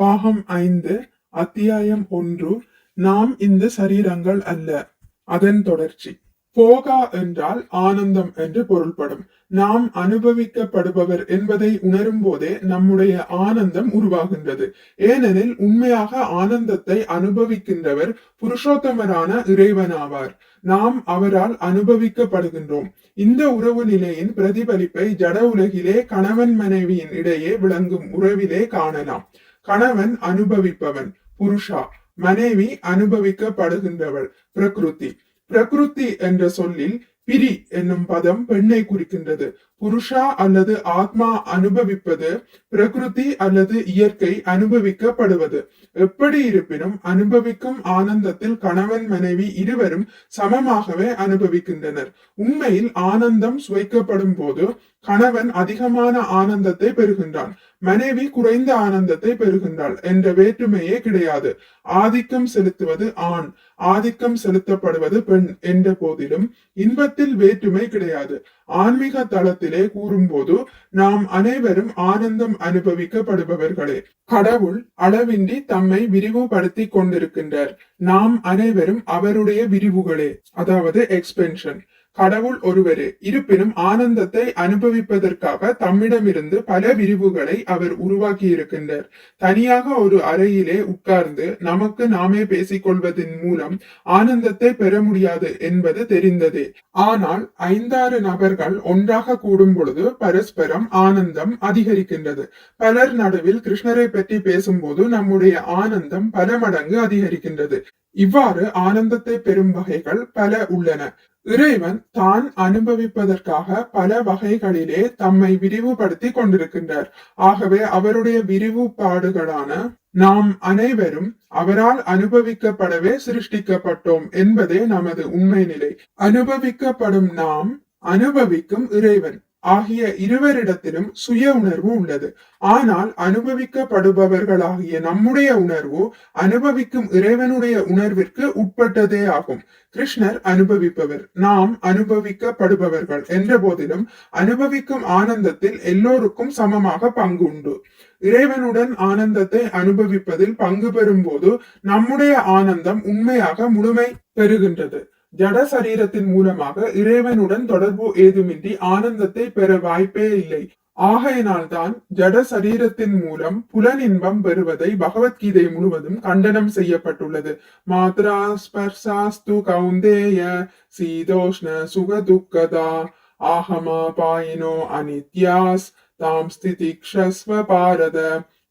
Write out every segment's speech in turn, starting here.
பாகம் ஐந்து அத்தியாயம் ஒன்று நாம் இந்த சரீரங்கள் அல்ல. அதன் தொடர்ச்சி. போகா என்றால் ஆனந்தம் என்று பொருள்படும். நாம் அனுபவிக்கப்படுபவர் என்பதை உணரும் போதே நம்முடைய ஆனந்தம் உருவாகின்றது. ஏனெனில் உண்மையாக ஆனந்தத்தை அனுபவிக்கின்றவர் புருஷோத்தமரான இறைவனாவார். நாம் அவரால் அனுபவிக்கப்படுகின்றோம். இந்த உறவு நிலையின் பிரதிபலிப்பை ஜட உலகிலே கணவன் மனைவியின் இடையே விளங்கும் உறவிலே காணலாம். கணவன் அனுபவிப்பவன் புருஷா மனைவி அனுபவிக்கப்படுகின்றவள் பிரகிருதி. பிரகிருதி என்ற சொல்லில் பிரி என்னும் பதம் பெண்ணை குறிக்கின்றது. புருஷா அல்லது ஆத்மா அனுபவிப்பது பிரகிருதி அல்லது இயற்கை அனுபவிக்கப்படுவது. எப்படி இருப்பினும் அனுபவிக்கும் ஆனந்தத்தில் கணவன் மனைவி இருவரும் சமமாகவே அனுபவிக்கின்றனர். உண்மையில் ஆனந்தம் சுவைக்கப்படும் போது கணவன் அதிகமான ஆனந்தத்தை பெறுகின்றான். மனைவி குறைந்த ஆனந்தத்தை பெறுகின்றாள். என்ற வேற்றுமையே கிடையாது. ஆதிக்கம் செலுத்துவது ஆண் ஆதிக்கம் செலுத்தப்படுவது பெண் என்ற போதிலும் இன்பத்தில் வேற்றுமை கிடையாது. ஆன்மீக தளத்திலே கூறும்போது நாம் அனைவரும் ஆனந்தம் அனுபவிக்கப்படுபவர்களே. கடவுள் அளவின்றி தம்மை விரிவுபடுத்தி கொண்டிருக்கின்றார். நாம் அனைவரும் அவருடைய விரிவுகளே. அதாவது எக்ஸ்பென்ஷன் கடவுள் ஒருவரே இருப்பினும் ஆனந்தத்தை அனுபவிப்பதற்காக தம்மிடமிருந்து பல விரிவுகளை அவர் உருவாக்கி இருக்கின்றார் தனியாக ஒரு அறையிலே உட்கார்ந்து நமக்கு நாமே பேசிக்கொள்வதன் மூலம் ஆனந்தத்தை பெற முடியாது என்பது தெரிந்ததே. ஆனால் ஐந்தாறு நபர்கள் ஒன்றாக கூடும் பொழுது பரஸ்பரம் ஆனந்தம் அதிகரிக்கின்றது. பலர் நடுவில் கிருஷ்ணரை பற்றி பேசும்போது நம்முடைய ஆனந்தம் பல மடங்கு அதிகரிக்கின்றது. இவ்வாறு ஆனந்தத்தை பெறும் வகைகள் பல உள்ளன. இறைவன் தான் அனுபவிப்பதற்காக பல வகைகளிலே தம்மை விரிவுபடுத்தி கொண்டிருக்கின்றார். ஆகவே அவருடைய விரிவுபாடுகளான நாம் அனைவரும் அவரால் அனுபவிக்கப்படவே சிருஷ்டிக்கப்பட்டோம் என்பதே நமது உண்மை நிலை. அனுபவிக்கப்படும் நாம் அனுபவிக்கும் இறைவன். ஆகிய இருவரிடத்திலும் சுய உணர்வு உள்ளது. ஆனால் அனுபவிக்கப்படுபவர்களாகிய நம்முடைய உணர்வு அனுபவிக்கும் இறைவனுடைய உணர்விற்கு உட்பட்டதே ஆகும். கிருஷ்ணர் அனுபவிப்பவர் நாம் அனுபவிக்கப்படுபவர்கள் என்ற போதிலும் அனுபவிக்கும் ஆனந்தத்தில் எல்லோருக்கும் சமமாக பங்கு உண்டு. இறைவனுடன் ஆனந்தத்தை அனுபவிப்பதில் பங்கு பெறும் போது நம்முடைய ஆனந்தம் உண்மையாக முழுமை பெறுகின்றது. ஜட சரீரத்தின் மூலமாக இறைவனுடன் தொடர்பு ஏதுமின்றி ஆனந்தத்தை பெற வாய்ப்பே இல்லை. ஆகையினால்தான் ஜட சரீரத்தின் மூலம் புலனின்பம் பெறுவதை பகவத்கீதை முழுவதும் கண்டனம் செய்யப்பட்டுள்ளது. மாத்ரா ஸ்பர்சாஸ்து கௌந்தேய சீதோஷ்ண சுக துக்கதா ஆகமா பாயினோ அனித்யாஸ் தாம் ஸ்திதிக்ஷஸ்வ பாரத.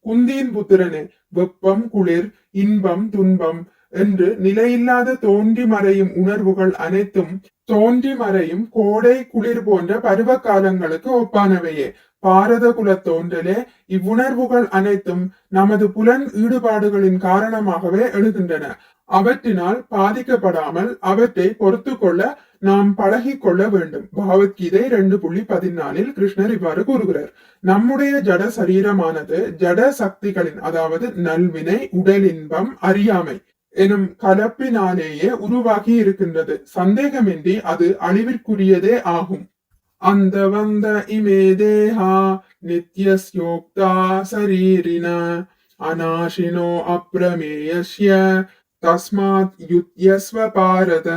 குந்தியின் புத்திரனே வெப்பம் குளிர் இன்பம் துன்பம் என்று நிலையில்லாத தோன்றி மறையும் உணர்வுகள் அனைத்தும் தோன்றி மறையும் கோடை குளிர் போன்ற பருவ காலங்களுக்கு ஒப்பானவையே. பாரத குல தோன்றலே இவ்வுணர்வுகள் அனைத்தும் நமது புலன் ஈடுபாடுகளின் காரணமாகவே எழுகின்றன. அவற்றினால் பாதிக்கப்படாமல் அவற்றை பொறுத்து கொள்ள நாம் பழகி கொள்ள வேண்டும். பகவத்கீதை ரெண்டு புள்ளி பதினாலில் கிருஷ்ணர் இவ்வாறு கூறுகிறார். நம்முடைய ஜட சரீரமானது ஜட சக்திகளின் அதாவது நல்வினை உடலின்பம் அறியாமை எனும் கலப்பினாலேயே உருவாகி இருக்கின்றது. சந்தேகமின்றி அது அழிவிற்குரியதே ஆகும். அந்த வந்த இமே தேஹா நித்யஸ்யோக்தா சரீரின அநாசினோ அப்ரமேயஸ்ய தஸ்மாத் யுத்யஸ்வ பாரத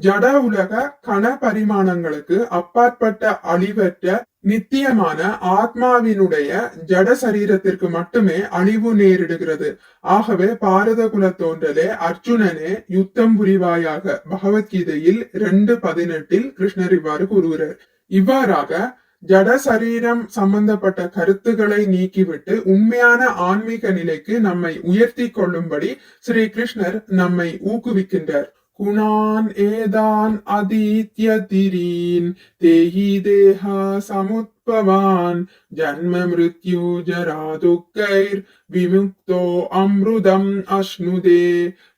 ஜட உலக கண பரிமாணங்களுக்கு அப்பாற்பட்ட அழிவற்ற நித்தியமான ஆத்மாவினுடைய ஜட சரீரத்திற்கு மட்டுமே அழிவு நேரிடுகிறது. ஆகவே பாரத குல தோன்றலே அர்ஜுனனே யுத்தம் புரிவாயாக. பகவத்கீதையில் ரெண்டு பதினெட்டில் கிருஷ்ணர் இவ்வாறு கூறுகிறார். இவ்வாறாக ஜட சரீரம் சம்பந்தப்பட்ட கருத்துக்களை நீக்கிவிட்டு உண்மையான ஆன்மீக நிலைக்கு நம்மை உயர்த்தி கொள்ளும்படி ஸ்ரீ கிருஷ்ணர் நம்மை ஊக்குவிக்கின்றார். குணான் ஏதான் அதீத்ய திரீன் தேஹி தேஹா சமுத்பவான் ஜன்ம மிருத்யு ஜரா துக்கைர் விமுக்தோ அம்ருதம் அஷ்ணுதே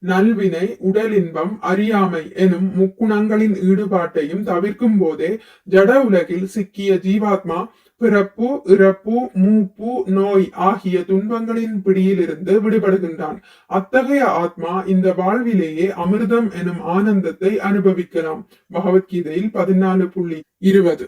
நல்வினை உடலின்பம் அறியாமை எனும் முக்குணங்களின் ஈடுபாட்டையும் தவிர்க்கும் போதே ஜட உலகில் சிக்கிய ஜீவாத்மா பிறப்பு இறப்பு மூப்பு நோய் ஆகிய துன்பங்களின் பிடியிலிருந்து விடுபடுகின்றான். அத்தகைய ஆத்மா இந்த வாழ்விலேயே அமிர்தம் எனும் ஆனந்தத்தை அனுபவிக்கலாம். பகவத்கீதையில் பதினாலு புள்ளி இருபது.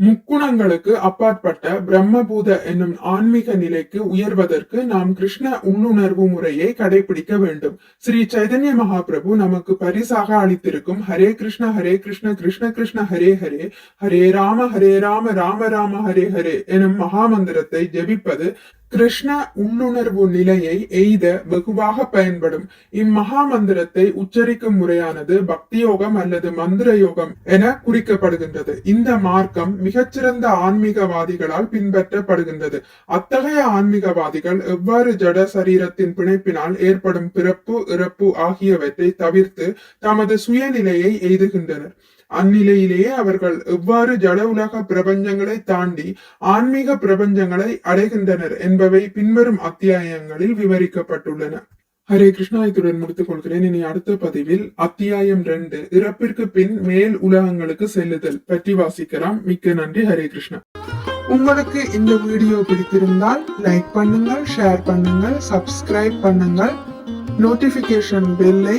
முக்குணங்களுக்கு அப்பாற்பட்ட பிரம்மபூத என்னும் ஆன்மீக நிலைக்கு உயர்வதற்கு நாம் கிருஷ்ண உள்ளுணர்வு முறையை கடைபிடிக்க வேண்டும். ஸ்ரீ சைதன்ய மகாபிரபு நமக்கு பரிசாக அளித்திருக்கும் ஹரே கிருஷ்ண ஹரே கிருஷ்ண கிருஷ்ண கிருஷ்ண ஹரே ஹரே ஹரே ராம ஹரே ராம ராம ராம ஹரே ஹரே எனும் மகாமந்திரத்தை ஜெபிப்பது கிருஷ்ண உள்ளுணர்வு நிலையை எய்த வெகுவாக பயன்படும். இம்மகா மந்திரத்தை உச்சரிக்கும் முறையானது பக்தி யோகம் அல்லது மந்திர யோகம் என குறிக்கப்படுகின்றது. இந்த மார்க்கம் மிகச்சிறந்த ஆன்மீகவாதிகளால் பின்பற்றப்படுகின்றது. அத்தகைய ஆன்மீகவாதிகள் எவ்வாறு ஜட சரீரத்தின் பிணைப்பினால் ஏற்படும் பிறப்பு இறப்பு ஆகியவற்றை தவிர்த்து தமது சுயநிலையை எய்துகின்றனர். அந்நிலையிலேயே அவர்கள் எவ்வாறு ஜட உலக பிரபஞ்சங்களை தாண்டி ஆன்மீக பிரபஞ்சங்களை அடைகின்றனர் என்பவை பின்வரும் அத்தியாயங்களில் விவரிக்கப்பட்டுள்ளன. ஹரே கிருஷ்ணா இத்துடன் முடித்துக் கொள்கிறேன். இனி அடுத்த பதிவில் அத்தியாயம் ரெண்டு இறப்பிற்கு பின் மேல் உலகங்களுக்கு செல்லுதல் பற்றி வாசிக்கலாம். மிக்க நன்றி. ஹரே கிருஷ்ணா. உங்களுக்கு இந்த வீடியோ பிடித்திருந்தால் லைக் பண்ணுங்கள் ஷேர் பண்ணுங்கள் சப்ஸ்கிரைப் பண்ணுங்கள். நோட்டிபிகேஷன் பெல்லை